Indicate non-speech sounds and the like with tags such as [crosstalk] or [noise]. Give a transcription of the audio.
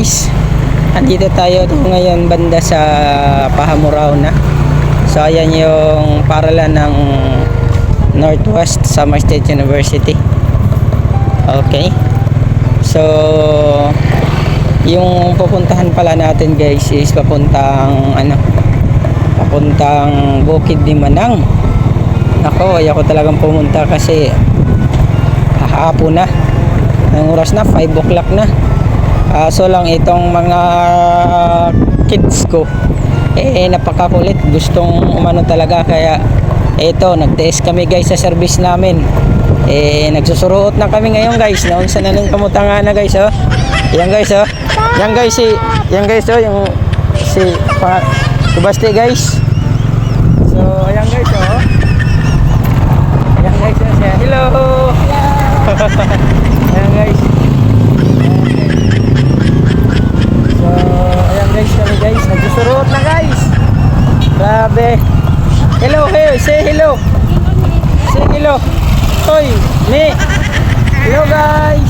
guys. Andito tayo ngayon banda sa Pahamuraw na. So ayan yung paralan ng Northwest Summer State University. Okay. So yung pupuntahan pala natin guys is papuntang ano papuntang Bukid ni Manang. Ako ayoko talagang pumunta kasi hapon na. Ang oras na 5 o'clock na Kaso lang itong mga kids ko. Eh napakakulit. Gustong umano talaga. Kaya eto nagtiis kami guys sa service namin. Eh nagsusuruot na kami ngayon guys. Naunsa na nang kamutanga na guys oh. Yan guys oh. Yan guys si yan guys oh yung si pa, Subasti guys. So ayan guys oh. Ayan guys oh siya. Hello! [laughs] Ayan guys So, ayan guys kami guys. Nagsusurot na guys. Grabe. Hello, hey, say hello. Say hello. Hoy, me. Hello guys.